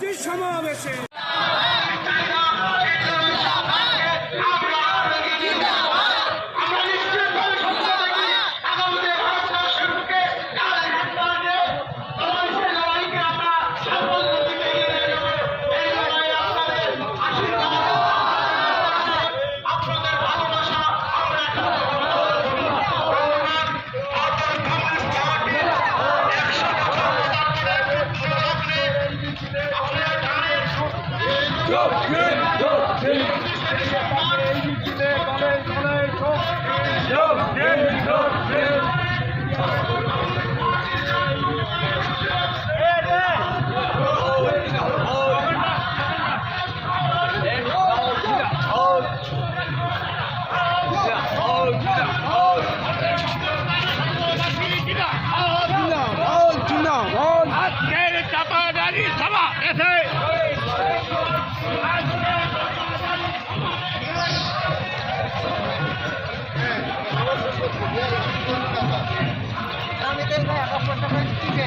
একটি সমাবেশে go, go, go, go. থেকে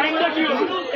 ainda disso.